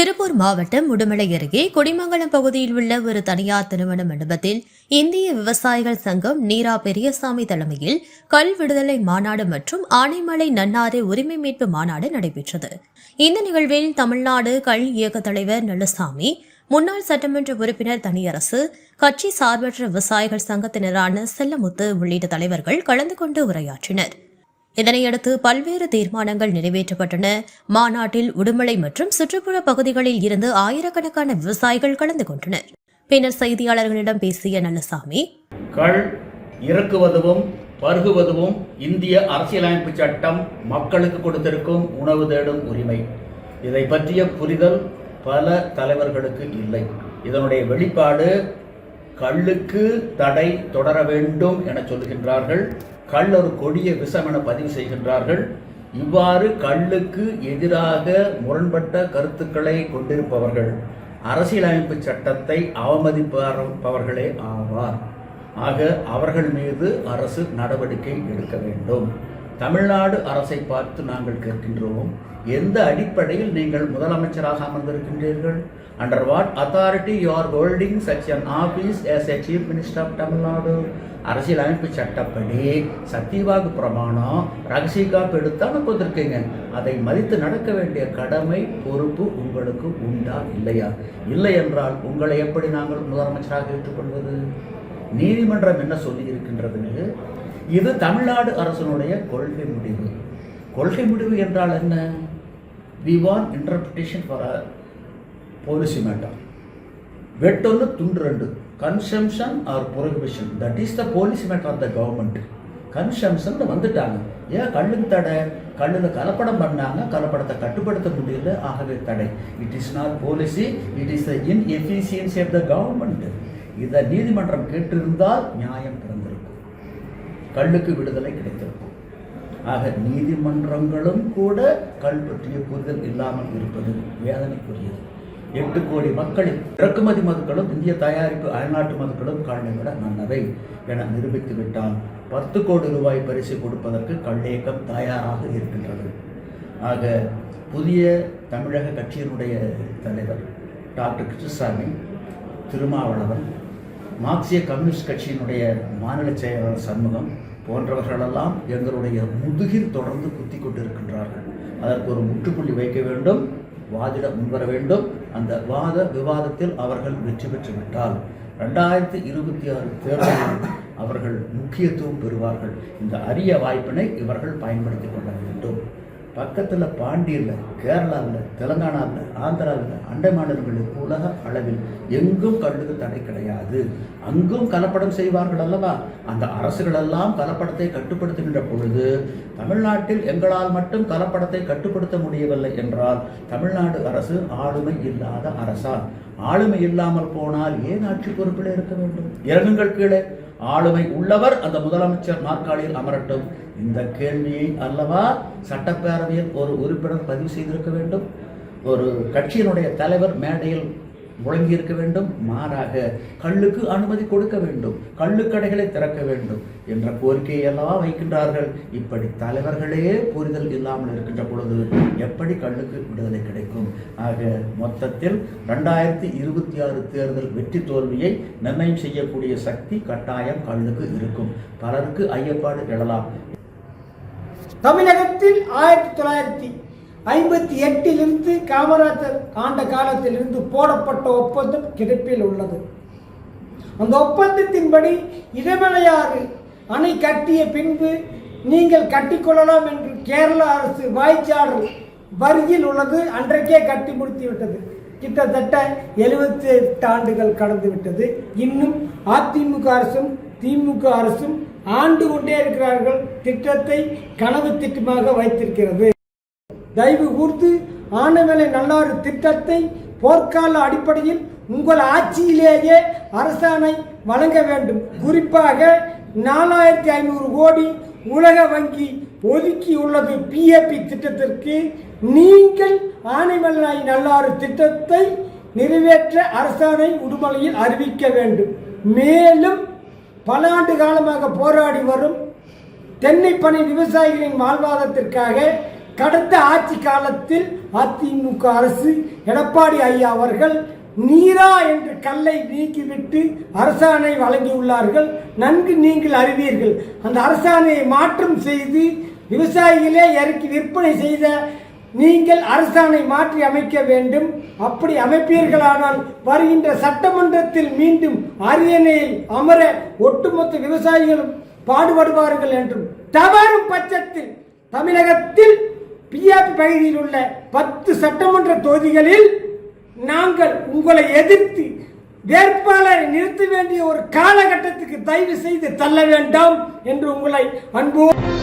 திருப்பூர் மாவட்டம் உடுமலை அருகே கொடிமங்கலம் பகுதியில் உள்ள ஒரு தனியார் திருமண மண்டபத்தில் இந்திய விவசாயிகள் சங்கம் நீரா பெரியசாமி தலைமையில் கல் விடுதலை மாநாடு மற்றும் ஆனைமலை நன்னாறு உரிமை மீட்பு மாநாடு நடைபெற்றது. இந்த நிகழ்வில் தமிழ்நாடு கல் இயக்க தலைவர் நல்லசாமி முன்னாள் சட்டமன்ற உறுப்பினர் தனியரசு கட்சி சார்பற்ற விவசாயிகள் சங்கத்தினரான செல்லமுத்து உள்ளிட்ட தலைவர்கள் கலந்து கொண்டு உரையாற்றினர். இதனையடுத்து பல்வேறு தீர்மானங்கள் நிறைவேற்றப்பட்டன. மாநாட்டில் உடுமலை மற்றும் சுற்றுப்புற பகுதிகளில் இருந்து ஆயிரக்கணக்கான விவசாயிகள் கலந்து கொண்டனர். பின்னர் செய்தியாளர்களிடம் பேசிய நல்லசாமி கள் இறக்குவதும் பருகுவதும் இந்திய அரசியலமைப்பு சட்டம் மக்களுக்கு கொடுத்திருக்கும் உணவு தேடும் உரிமை. இதை பற்றிய புரிதல் பல தலைவர்களுக்கு இல்லை. இதனுடைய வெளிப்பாடு கள்ளுக்கு தடை தொடர வேண்டும் என சொல்லுகின்றார்கள். கள் ஒரு கொடிய விஷம் என பதிவு செய்கின்றார்கள். இவ்வாறு கல்லுக்கு எதிராக முரண்பட்ட கருத்துக்களை கொண்டிருப்பவர்கள் அரசியலமைப்பு சட்டத்தை அவமதிப்பவர்களே ஆவார். ஆக அவர்கள் மீது அரசு நடவடிக்கை எடுக்க வேண்டும். தமிழ்நாடு அரசை பார்த்து நாங்கள் கேட்கின்றோம். எந்த அடிப்படையில் நீங்கள் முதலமைச்சராக அமர்ந்திருக்கின்றீர்கள்? Under what authority you are holding such an office as a chief minister of Tamil Nadu அரசியலமைப்பு சட்டப்படி சத்தியவாக்கு பிரமாணம் ரகசிய காப்பு எடுத்தால் கொடுத்துருக்கீங்க. அதை மதித்து நடக்க வேண்டிய கடமை பொறுப்பு உங்களுக்கு உண்டா இல்லையா? இல்லை என்றால் உங்களை எப்படி நாங்கள் முதலமைச்சராக ஏற்றுக்கொள்வது? நீதிமன்றம் என்ன சொல்லி இருக்கின்றது இது தமிழ்நாடு அரசனுடைய கொள்கை முடிவு. கொள்கை முடிவு என்றால் என்ன? We want interpretation for a policy matter வெட்டொன்று துண்டு ரெண்டு. Consumption or prohibition that is the policy matter of the government consumption வந்துட்டாங்க. ஏன் கல்லுக்கு தடை? கல்லில் கலப்படம் பண்ணாங்க. கலப்படத்தை கட்டுப்படுத்த முடியல. ஆகவே தடை. It is not policy it is the inefficiency of the government இதை நீதிமன்றம் கேட்டிருந்தால் நியாயம் பிறந்த கல்லுக்கு விடுதலை கிடைத்திருக்கும். ஆக நீதிமன்றங்களும் கூட கல் பற்றிய புரிதல் இல்லாமல் இருப்பது வேதனைக்குரியது. எட்டு கோடி மக்களின் இறக்குமதி மதுக்களும் இந்திய தயாரிப்பு அயல்நாட்டு மதுக்களும் கல்லை விட நல்லவை என நிரூபித்து விட்டால் பத்து கோடி ரூபாய் பரிசு கொடுப்பதற்கு கல்லேக்கம் தயாராக இருக்கின்றது. ஆக புதிய தமிழக கட்சியினுடைய தலைவர் டாக்டர் கிருஷ்ணசாமி திருமாவளவன் மார்க்சிய கம்யூனிஸ்ட் கட்சியினுடைய மாநில செயலாளர் சண்முகம் போன்றவர்களெல்லாம் எங்களுடைய முதுகில் தொடர்ந்து குத்தி கொண்டிருக்கின்றார்கள். அதற்கு ஒரு முற்றுப்புள்ளி வைக்க வேண்டும் வாதிட முன்வர வேண்டும். அந்த வாத விவாதத்தில் அவர்கள் வெற்றி பெற்று விட்டால் ரெண்டாயிரத்தி இருபத்தி ஆறு தேர்தலில் அவர்கள் முக்கியத்துவம் பெறுவார்கள். இந்த அரிய வாய்ப்பினை இவர்கள் பயன்படுத்தி கொள்ள வேண்டும். பக்கத்தில் பாண்டியில் கேரளாவில் தெலுங்கானாவில் ஆந்திராவில் அண்டை மாநிலங்களில் உலக அளவில் எங்கும் கல்லுக்கு தடை கிடையாது. அங்கும் கலப்படம் செய்வார்கள் அல்லவா? அந்த அரசுகளெல்லாம் கலப்படத்தை கட்டுப்படுத்துகின்ற பொழுது தமிழ்நாட்டில் எங்களால் மட்டும் கலப்படத்தை கட்டுப்படுத்த முடியவில்லை என்றால் தமிழ்நாடு அரசு ஆளுமை இல்லாத அரசா? ஆளுமை இல்லாமல் போனால் ஏன் ஆட்சி பொறுப்பில் இருக்க வேண்டும்? இறங்குங்கள் கீழே. ஆளுமை உள்ளவர் அந்த முதலமைச்சர் நாற்காலியில் அமரட்டும். இந்த கேள்வியை அல்லவா சட்டப்பேரவையில் ஒரு உறுப்பினர் பதிவு செய்திருக்க வேண்டும்? ஒரு கட்சியினுடைய தலைவர் மேடையில் முழங்கி இருக்க வேண்டும். மாறாக கல்லுக்கு அனுமதி கொடுக்க வேண்டும். கள்ளுக்கடைகளை திறக்க வேண்டும் என்ற கோரிக்கையை எல்லாம் வைக்கின்றார்கள். இப்படி தலைவர்களே புரிதல் இல்லாமல் இருக்கின்ற பொழுது எப்படி கல்லுக்கு விடுதலை கிடைக்கும்? ஆக மொத்தத்தில் ரெண்டாயிரத்தி இருபத்தி ஆறு தேர்தல் வெற்றி தோல்வியை நிர்ணயம் செய்யக்கூடிய சக்தி கட்டாயம் கல்லுக்கு இருக்கும். பலருக்கு ஐயப்பாடு எழலாம். தமிழகத்தில் ஆயிரத்தி தொள்ளாயிரத்தி ஐம்பத்தி எட்டிலிருந்து காமராஜர் ஆண்ட காலத்திலிருந்து போடப்பட்ட ஒப்பந்தம் கிடப்பில் உள்ளது. அந்த ஒப்பந்தத்தின்படி இடமலையாறு அணை கட்டிய பின்பு நீங்கள் கட்டிக்கொள்ளலாம் என்று கேரள அரசு வாய்ச்சாளர் வரியில் உள்ளது. அன்றைக்கே கட்டி முடித்து விட்டது கிட்டத்தட்ட எழுபத்தி எட்டு ஆண்டுகள் கடந்து விட்டது. இன்னும் அதிமுக அரசும் திமுக அரசும் ஆண்டு கொண்டே இருக்கிறார்கள். திட்டத்தை கனவு திட்டமாக வைத்திருக்கிறது. தயவு கூர்ந்து ஆனவேலை நல்லாறு திட்டத்தை போர்க்கால அடிப்படையில் உங்கள் ஆட்சியிலேயே அரசாணை வழங்க வேண்டும். குறிப்பாக நாலாயிரத்தி ஐநூறு கோடி உலக வங்கி ஒதுக்கி உள்ளது பிஏபி திட்டத்திற்கு. நீங்கள் ஆனைமலை நல்லாறு திட்டத்தை நிறைவேற்ற அரசாணை உடுமலையில் அறிவிக்க வேண்டும். மேலும் பல ஆண்டு காலமாக போராடி வரும் தென்னை பனை விவசாயிகளின் வாழ்வாதாரத்திற்காக கடந்த ஆட்சி காலத்தில் அதிமுக அரசு எடப்பாடி ஐயா அவர்கள் நீரா என்று கல்லை நீக்கிவிட்டு அரசாணை வழங்கியுள்ளார்கள். நன்கு நீங்கள் அறிவீர்கள். அந்த அரசாணையை மாற்றம் செய்து விவசாயிகளே இறக்கி விற்பனை செய்த நீங்கள் அரசாணை மாற்றி அமைக்க வேண்டும். அப்படி அமைப்பீர்களானால் வருகின்ற சட்டமன்றத்தில் மீண்டும் அரியணையில் அமர ஒட்டுமொத்த விவசாயிகளும் பாடுபடுவார்கள் என்றும் தவறும் பட்சத்தில் தமிழகத்தில் பிஆர்பி பகுதியில் உள்ள பத்து சட்டமன்ற தொகுதிகளில் நாங்கள் உங்களை எதிர்த்து வேட்பாளரை நிறுத்த வேண்டிய ஒரு காலகட்டத்துக்கு தயவு செய்து தள்ள வேண்டாம் என்று உங்களை அன்போடு